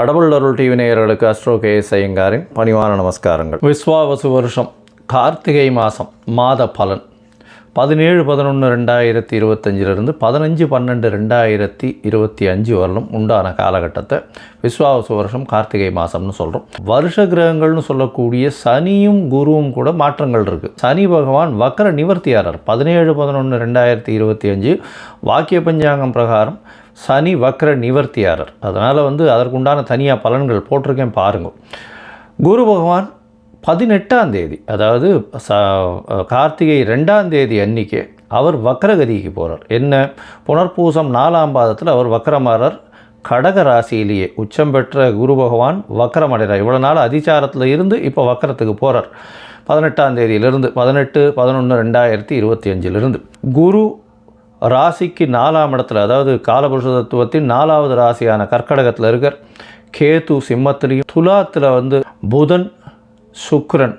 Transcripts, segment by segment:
கடவுள் அருள் டிவி நேயர்களுக்கு astro K S ஐயங்காரின் பணிவான நமஸ்காரங்கள். விஸ்வாவசு வருஷம் கார்த்திகை மாதம் மாத பலன். பதினேழு பதினொன்று ரெண்டாயிரத்தி இருபத்தஞ்சிலிருந்து பதினஞ்சு பன்னெண்டு ரெண்டாயிரத்தி இருபத்தி அஞ்சு வரலும் உண்டான காலகட்டத்தை விஸ்வாவசு வருஷம் கார்த்திகை மாதம்னு சொல்கிறோம் வருஷ கிரகங்கள்னு சொல்லக்கூடிய சனியும் குருவும் கூட மாற்றங்கள் இருக்குது சனி பகவான் வக்கர நிவர்த்தியாரர். பதினேழு பதினொன்று ரெண்டாயிரத்தி இருபத்தி அஞ்சு வாக்கிய பஞ்சாங்கம் பிரகாரம் சனி வக்ர நிவர்த்தியாரர். அதனால் வந்து அதற்குண்டான தனியாக பலன்கள் போட்டிருக்கேன் பாருங்கள் குரு பகவான் பதினெட்டாம் தேதி அதாவது ச கார்த்திகை ரெண்டாம் தேதி அன்றைக்கே அவர் வக்ரகதிக்கு போகிறார் என்ன? புனர்பூசம் நாலாம் பாதத்தில் அவர் வக்ரமாரர் கடக ராசியிலேயே உச்சம் பெற்ற குரு பகவான் வக்கரமடைகிறார் இவ்வளோ நாள் அதிச்சாரத்தில் இருந்து இப்போ வக்கரத்துக்கு போகிறார் பதினெட்டாம் தேதியிலிருந்து பதினெட்டு பதினொன்று ரெண்டாயிரத்தி இருபத்தி அஞ்சிலிருந்து. குரு ராசிக்கு நாலாம் இடத்துல அதாவது காலபுருஷ தத்துவத்தின் நாலாவது ராசியான கர்க்கடகத்தில் இருக்கிற கேது சிம்மத்திலையும் துலாத்தில் வந்து புதன் சுக்ரன்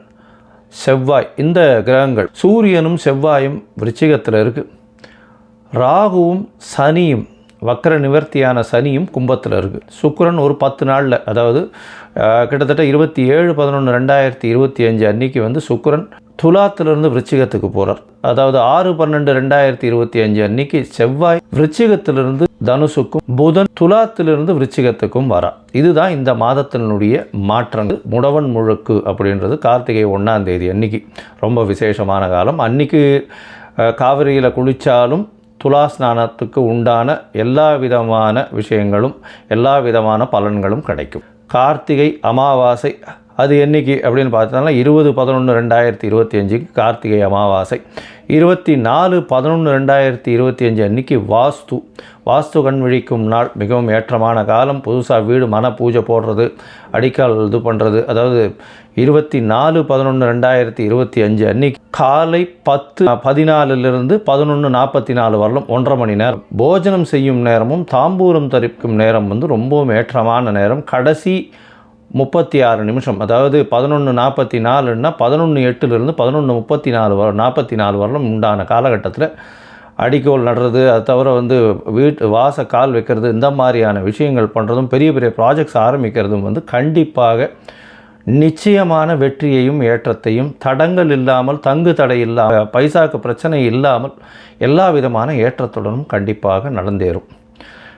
செவ்வாய் இந்த கிரகங்கள் சூரியனும் செவ்வாயும் விருச்சிகத்தில் இருக்குது ராகுவும் சனியும் வக்கர நிவர்த்தியான சனியும் கும்பத்தில் இருக்குது சுக்ரன் ஒரு பத்து நாளில் அதாவது கிட்டத்தட்ட இருபத்தி ஏழு பதினொன்று ரெண்டாயிரத்தி இருபத்தி அஞ்சு அன்னைக்கு வந்து சுக்ரன் துலாத்திலிருந்து விருச்சிகத்துக்கு போகிறார் அதாவது ஆறு பன்னெண்டு ரெண்டாயிரத்தி இருபத்தி அஞ்சு அன்னைக்கு செவ்வாய் விருச்சிகத்திலிருந்து தனுசுக்கும் புதன் துலாத்திலிருந்து விருச்சிகத்துக்கும் வரா. இதுதான் இந்த மாதத்தினுடைய மாற்றங்கள். முடவன் முழுக்கு அப்படின்றது கார்த்திகை ஒன்றாம் தேதி அன்னைக்கு. ரொம்ப விசேஷமான காலம். அன்னைக்கு காவிரியில் குளித்தாலும் துலா ஸ்நானத்துக்கு உண்டான எல்லா விதமான விஷயங்களும் எல்லா விதமான பலன்களும் கிடைக்கும். கார்த்திகை அமாவாசை அது என்றைக்கு அப்படின்னு பார்த்தோம்னா இருபது பதினொன்று ரெண்டாயிரத்தி இருபத்தி அஞ்சுக்கு கார்த்திகை அமாவாசை. இருபத்தி நாலு பதினொன்று ரெண்டாயிரத்தி இருபத்தி அஞ்சு அன்னைக்கு வாஸ்து. வாஸ்து கண் விழிக்கும் நாள். மிகவும் ஏற்றமான காலம். புதுசாக வீடு மன பூஜை போடுறது அடிக்கால் இது பண்ணுறது அதாவது இருபத்தி நாலு பதினொன்று ரெண்டாயிரத்தி இருபத்தி அஞ்சு அன்னைக்கு காலை பத்து பதினாலிலிருந்து பதினொன்று நாற்பத்தி நாலு வரலும் ஒன்றரை மணி நேரம். போஜனம் செய்யும் நேரமும் தாம்பூரம் தரிக்கும் நேரம் வந்து ரொம்பவும் ஏற்றமான நேரம். கடைசி முப்பத்தி ஆறு நிமிஷம். அதாவது பதினொன்று நாற்பத்தி நாலுன்னா பதினொன்று எட்டுலேருந்து பதினொன்று முப்பத்தி நாலு வர நாற்பத்தி நாலு வரலும் உண்டான காலகட்டத்தில் அடிக்கோல் நடுறது அது தவிர வந்து வீட்டு வாச கால் வைக்கிறது இந்த மாதிரியான விஷயங்கள் பண்ணுறதும் பெரிய பெரிய ப்ராஜெக்ட்ஸ் ஆரம்பிக்கிறதும் வந்து கண்டிப்பாக நிச்சயமான வெற்றியையும் ஏற்றத்தையும் தடங்கள் இல்லாமல் தங்கு தடை இல்லாமல் பைசாக்கு பிரச்சனை இல்லாமல் எல்லா விதமான ஏற்றத்துடனும் கண்டிப்பாக நடந்தேறும்.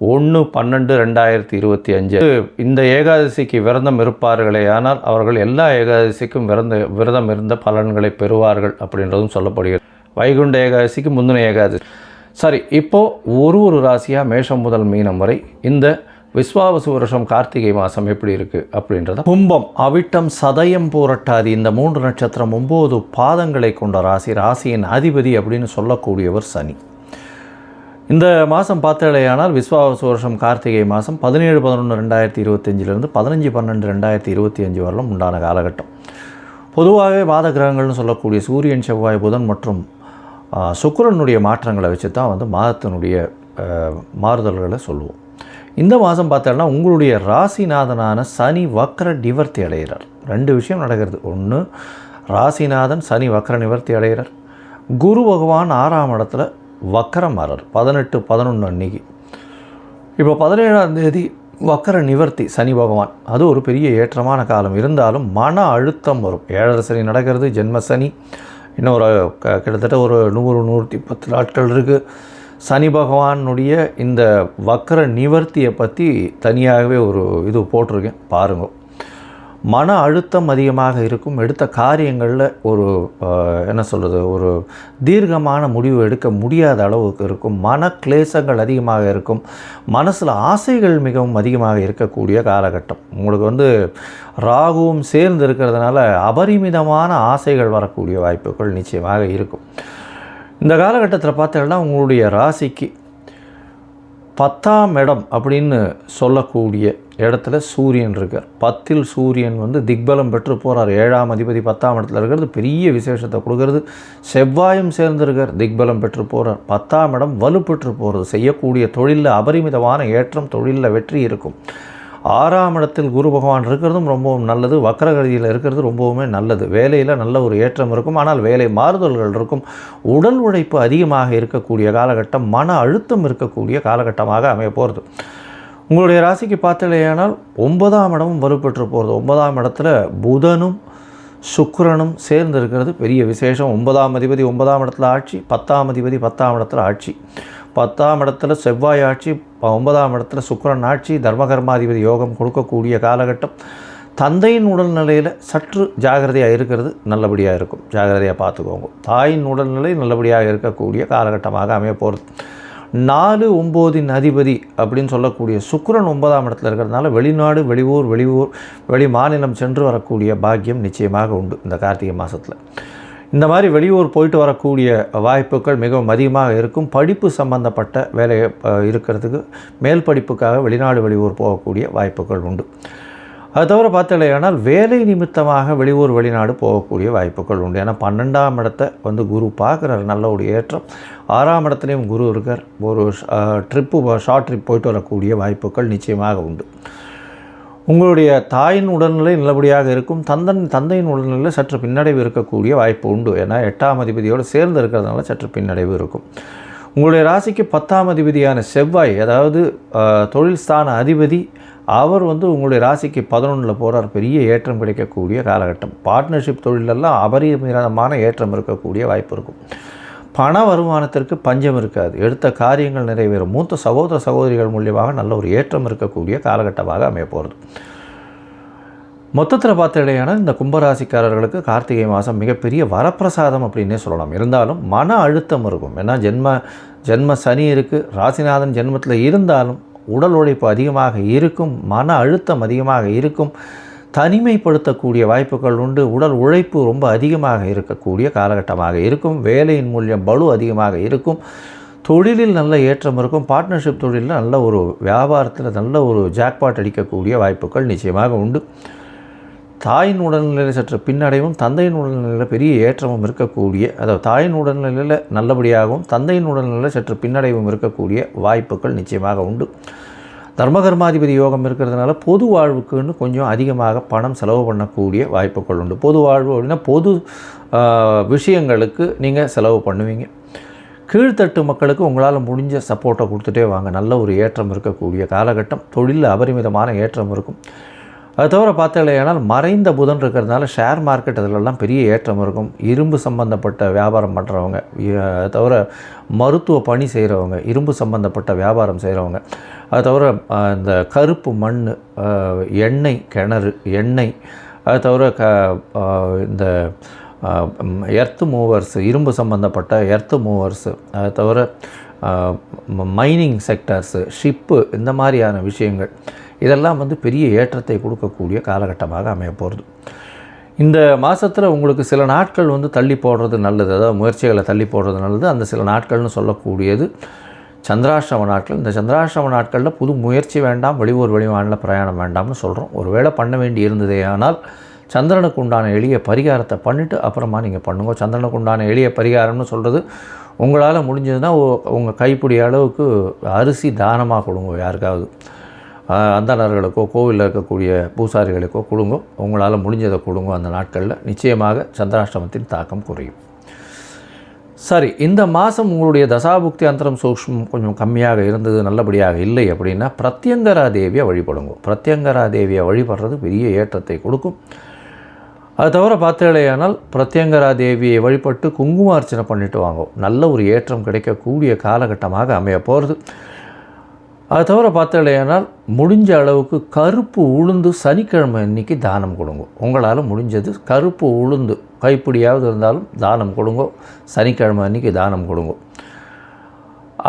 ஒன்று பன்னெண்டு ரெண்டாயிரத்தி இருபத்தி அஞ்சு. இந்த ஏகாதசிக்கு விரதம் இருப்பார்களே ஆனால் அவர்கள் எல்லா ஏகாதசிக்கும் விரத விரதம் இருந்த பலன்களை பெறுவார்கள் அப்படின்றதும் சொல்லப்படுகிறது. வைகுண்ட ஏகாதசிக்கு முந்தின ஏகாதசி. சரி இப்போது ஒரு ஒரு ராசியாக மேஷம் முதல் மீனம் வரை இந்த விஸ்வாவசு வருஷம் கார்த்திகை மாதம் எப்படி இருக்குது அப்படின்றத. கும்பம் அவிட்டம் சதயம் போரட்டாதி இந்த மூன்று நட்சத்திரம் ஒம்பது பாதங்களை கொண்ட ராசி ராசியின் அதிபதி அப்படின்னு சொல்லக்கூடியவர் சனி. இந்த மாதம் பார்த்தாலேயானால் விஸ்வாவசு வருஷம் கார்த்திகை மாதம் பதினேழு பதினொன்று ரெண்டாயிரத்தி இருபத்தஞ்சிலிருந்து பதினஞ்சு பன்னெண்டு ரெண்டாயிரத்தி இருபத்தி அஞ்சு வரலும் உண்டான காலகட்டம். பொதுவாகவே மாத கிரகங்கள்னு சொல்லக்கூடிய சூரியன் செவ்வாய் புதன் மற்றும் சுக்கரனுடைய மாற்றங்களை வச்சு தான் வந்து மாதத்தினுடைய மாறுதல்களை சொல்லுவோம். இந்த மாதம் பார்த்தோம்னா உங்களுடைய ராசிநாதனான சனி வக்ர நிவர்த்தி அடைகிறார். ரெண்டு விஷயம் நடக்கிறது. ஒன்று ராசிநாதன் சனி வக்ர நிவர்த்தி அடைகிறார். குரு பகவான் ஆறாம் இடத்துல வக்கரமாறார் பதினெட்டு பதினொன்று அன்னைக்கு. இப்போ பதினேழாம் தேதி வக்கர நிவர்த்தி சனி பகவான். அது ஒரு பெரிய ஏற்றமான காலம். இருந்தாலும் மன அழுத்தம் வரும். ஏழரை சனி நடக்கிறது ஜென்ம சனி. இன்னும் ஒரு க- கிட்டத்தட்ட ஒரு நூறு நூற்றி பத்து நாட்கள் இருக்குது சனி பகவானுடைய இந்த வக்கர நிவர்த்தியை பற்றி தனியாகவே ஒரு இது போட்டிருக்கேன். பாருங்கள் மன அழுத்தம் அதிகமாக இருக்கும். எடுத்த காரியங்களில் ஒரு என்ன சொல்கிறது ஒரு தீர்க்கமான முடிவு எடுக்க முடியாத அளவுக்கு இருக்கும். மன கிளேசங்கள் அதிகமாக இருக்கும். மனசில் ஆசைகள் மிகவும் அதிகமாக இருக்கக்கூடிய காலகட்டம். உங்களுக்கு வந்து ராகுவும் சேர்ந்து இருக்கிறதுனால அபரிமிதமான ஆசைகள் வரக்கூடிய வாய்ப்புகள் நிச்சயமாக இருக்கும். இந்த காலகட்டத்தில் பார்த்தீங்கன்னா உங்களுடைய ராசிக்கு பத்தாம் இடம் அப்படின்னு சொல்லக்கூடிய இடத்துல சூரியன் இருக்கார். பத்தில் சூரியன் வந்து திக்பலம் பெற்று போகிறார் ஏழாம் அதிபதி பத்தாம் இடத்துல இருக்கிறது பெரிய விசேஷத்தை கொடுக்கறது. செவ்வாயும் சேர்ந்திருக்கார் திக்பலம் பெற்று போகிறார் பத்தாம் இடம் வலுப்பெற்று போகிறது செய்யக்கூடிய தொழிலில் அபரிமிதமான ஏற்றம் தொழிலில் வெற்றி இருக்கும். ஆறாம் இடத்தில் குரு பகவான் இருக்கிறதும் ரொம்பவும் நல்லது. வக்கரகதியில் இருக்கிறது ரொம்பவுமே நல்லது. வேலையில் நல்ல ஒரு ஏற்றம் இருக்கும். ஆனால் வேலை மாறுதல்கள் இருக்கும். உடல் உழைப்பு அதிகமாக இருக்கக்கூடிய காலகட்டம் மன அழுத்தம் இருக்கக்கூடிய காலகட்டமாக அமைய போகிறது உங்களுடைய ராசிக்கு பார்த்தலையானால் ஒன்பதாம் இடமும் வலுப்பெற்று போகிறது. ஒன்பதாம் இடத்துல புதனும் சுக்கரனும் சேர்ந்து இருக்கிறது பெரிய விசேஷம். ஒன்பதாம் அதிபதி ஒன்பதாம் இடத்துல ஆட்சி பத்தாம் அதிபதி பத்தாம் இடத்துல ஆட்சி. பத்தாம் இடத்துல செவ்வாய் ஆட்சி ஒன்பதாம் இடத்துல சுக்கிரன் ஆட்சி தர்மகர்மாதிபதி யோகம் கொடுக்கக்கூடிய காலகட்டம். தந்தையின் உடல்நிலையில் சற்று ஜாகிரதையாக இருக்கிறது நல்லபடியாக இருக்கும். ஜாகிரதையாக பார்த்துக்கோங்க. தாயின் உடல்நிலை நல்லபடியாக இருக்கக்கூடிய காலகட்டமாக அமைய போகிறது. நாலு ஒம்போதின் அதிபதி அப்படின்னு சொல்லக்கூடிய சுக்கரன் ஒன்பதாம் இடத்துல இருக்கிறதுனால வெளிநாடு வெளியூர் வெளியூர் வெளி மாநிலம் சென்று வரக்கூடிய பாக்கியம் நிச்சயமாக உண்டு இந்த கார்த்திகை மாதத்தில் இந்த மாதிரி வெளியூர் போயிட்டு வரக்கூடிய வாய்ப்புகள் மிகவும் அதிகமாக இருக்கும். படிப்பு சம்பந்தப்பட்ட வேலை இருக்கிறதுக்கு மேல் படிப்புக்காக வெளிநாடு வெளியூர் போகக்கூடிய வாய்ப்புகள் உண்டு. அது தவிர பார்த்தலையானால் வேலை நிமித்தமாக வெளியூர் வெளிநாடு போகக்கூடிய வாய்ப்புகள் உண்டு. ஏன்னா பன்னெண்டாம் இடத்தை வந்து குரு பார்க்குறாரு. நல்ல ஒரு ஏற்றம். ஆறாம் இடத்துலையும் குரு இருக்கார். ஒரு ட்ரிப்பு ஷார்ட் ட்ரிப் போயிட்டு வரக்கூடிய வாய்ப்புகள் நிச்சயமாக உண்டு. உங்களுடைய தாயின் உடல்நிலை நல்லபடியாக இருக்கும். தந்தன் தந்தையின் உடல்நிலை சற்று பின்னடைவு இருக்கக்கூடிய வாய்ப்பு உண்டு. ஏன்னா எட்டாம் அதிபதியோடு சேர்ந்து இருக்கிறதுனால சற்று பின்னடைவு இருக்கும். உங்களுடைய ராசிக்கு பத்தாம் அதிபதியான செவ்வாய் அதாவது தொழில் ஸ்தான அதிபதி அவர் வந்து உங்களுடைய ராசிக்கு பதினொன்றில் போகிறார் பெரிய ஏற்றம் கிடைக்கக்கூடிய காலகட்டம். பார்ட்னர்ஷிப் தொழிலெல்லாம் அபரிமிதமான ஏற்றம் இருக்கக்கூடிய வாய்ப்பு இருக்கும். பண வருமானத்திற்கு பஞ்சம் இருக்காது. எடுத்த காரியங்கள் நிறைவேறும். மூத்த சகோதர சகோதரிகள் மூலியமாக நல்ல ஒரு ஏற்றம் இருக்கக்கூடிய காலகட்டமாக அமைய போகிறது மொத்தத்தில் பார்த்த இந்த கும்பராசிக்காரர்களுக்கு கார்த்திகை மாதம் மிகப்பெரிய வரப்பிரசாதம் அப்படின்னே சொல்லலாம். இருந்தாலும் மன அழுத்தம் இருக்கும். ஏன்னா ஜென்ம ஜென்ம சனி இருக்குது ராசிநாதன் ஜென்மத்தில் இருந்தாலும் உடல் உழைப்பு அதிகமாக இருக்கும். மன அழுத்தம் அதிகமாக இருக்கும். தனிமைப்படுத்தக்கூடிய வாய்ப்புகள் உண்டு. உடல் உழைப்பு ரொம்ப அதிகமாக இருக்கக்கூடிய காலகட்டமாக இருக்கும். வேலையின் மூலியம் பலு அதிகமாக இருக்கும். தொழிலில் நல்ல ஏற்றம் இருக்கும். பார்ட்னர்ஷிப் தொழிலில் நல்ல ஒரு வியாபாரத்தில் நல்ல ஒரு ஜாக்பாட் அடிக்கக்கூடிய வாய்ப்புகள் நிச்சயமாக உண்டு. தாயின் உடல்நிலையில் சற்று பின்னடைவும் தந்தையின் உடல்நிலையில் பெரிய ஏற்றமும் இருக்கக்கூடிய அதாவது தாயின் உடல்நிலையில் நல்லபடியாகவும் தந்தையின் உடல்நிலையில் சற்று பின்னடைவும் இருக்கக்கூடிய வாய்ப்புகள் நிச்சயமாக உண்டு. தர்மகர்மாதிபதி யோகம் இருக்கிறதுனால பொது வாழ்வுக்குன்னு கொஞ்சம் அதிகமாக பணம் செலவு பண்ணக்கூடிய வாய்ப்புகள் உண்டு. பொது வாழ்வு அப்படின்னா பொது விஷயங்களுக்கு நீங்கள் செலவு பண்ணுவீங்க. கீழ்த்தட்டு மக்களுக்கு உங்களால் முடிஞ்ச சப்போர்ட்டை கொடுத்துட்டே வாங்க. நல்ல ஒரு ஏற்றம் இருக்கக்கூடிய காலகட்டம். தொழிலில் அபரிமிதமான ஏற்றம் இருக்கும். அது தவிர பார்த்தீங்களேனால் மறைந்த புதன் இருக்கிறதுனால ஷேர் மார்க்கெட் இதிலெல்லாம் பெரிய ஏற்றம் இருக்கும். இரும்பு சம்பந்தப்பட்ட வியாபாரம் பண்ணுறவங்க அது தவிர மருத்துவ பணி செய்கிறவங்க இரும்பு சம்பந்தப்பட்ட வியாபாரம் செய்கிறவங்க அது தவிர இந்த கருப்பு மண் எண்ணெய் கிணறு எண்ணெய் அது தவிர க இந்த எர்த்து மூவர்ஸ் இரும்பு சம்பந்தப்பட்ட எர்த்து மூவர்ஸு அது தவிர மைனிங் செக்டர்ஸு ஷிப்பு இந்த மாதிரியான விஷயங்கள். இதெல்லாம் வந்து பெரிய ஏற்றத்தை கொடுக்கக்கூடிய காலகட்டமாக அமைய போகிறது. இந்த மாதத்தில் உங்களுக்கு சில நாட்கள் வந்து தள்ளி போடுறது நல்லது. அதாவது முயற்சிகளை தள்ளி போடுறது நல்லது. அந்த சில நாட்கள்னு சொல்லக்கூடியது சந்திராஷ்டம நாட்கள். இந்த சந்திராஷ்டம நாட்களில் புது முயற்சி வேண்டாம் வெளியூர் வெளிமாநில பிரயாணம் வேண்டாம்னு சொல்கிறோம் ஒருவேளை பண்ண வேண்டி இருந்ததே ஆனால் சந்திரனுக்கு உண்டான எளிய பரிகாரத்தை பண்ணிவிட்டு அப்புறமா நீங்கள் பண்ணுங்க. சந்திரனுக்கு உண்டான எளிய பரிகாரம்னு சொல்கிறது உங்களால் முடிஞ்சதுன்னா உங்கள் கைப்பிடி அளவுக்கு அரிசி தானமாக கொடுங்க யாருக்காவது. அந்தனர்களுக்கோ கோவிலில் இருக்கக்கூடிய பூசாரிகளுக்கோ கொடுங்கோ. உங்களால் முடிஞ்சதை கொடுங்கோ அந்த நாட்களில். நிச்சயமாக சந்திராஷ்டமத்தின் தாக்கம் குறையும். சரி இந்த மாதம் உங்களுடைய தசாபுக்தி அந்தரம் சூக்ஷம் கொஞ்சம் கம்மியாக இருந்தது நல்லபடியாக இல்லை அப்படின்னா பிரத்யங்கரா தேவியை வழிபடுங்க. பிரத்யங்கரா தேவியை வழிபடுறது பெரிய ஏற்றத்தை கொடுக்கும். அது தவிர பார்த்தேலையானால் பிரத்யங்கரா தேவியை வழிபட்டு குங்குமார்ச்சனை பண்ணிட்டு வாங்க. நல்ல ஒரு ஏற்றம் கிடைக்கக்கூடிய காலகட்டமாக அமைய போகிறது அது தவிர பார்த்தலையானால் முடிஞ்ச அளவுக்கு கருப்பு உளுந்து சனிக்கிழமை அன்னைக்கு தானம் கொடுங்க. உங்களால் முடிஞ்சது கருப்பு உளுந்து கைப்பிடியாவது இருந்தாலும் தானம் கொடுங்க. சனிக்கிழமை அன்றைக்கி தானம் கொடுங்க.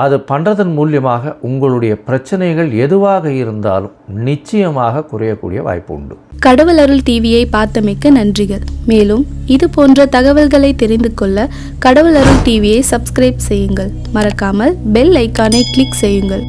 அது பண்ணுறதன் மூலியமாக உங்களுடைய பிரச்சனைகள் எதுவாக இருந்தாலும் நிச்சயமாக குறையக்கூடிய வாய்ப்பு உண்டு. கடவுள் அருள் டிவியை பார்த்தமைக்க நன்றிகள். மேலும் இது போன்ற தகவல்களை தெரிந்து கொள்ள கடவுள் அருள் டிவியை சப்ஸ்கிரைப் செய்யுங்கள். மறக்காமல் பெல் ஐக்கானை கிளிக் செய்யுங்கள்.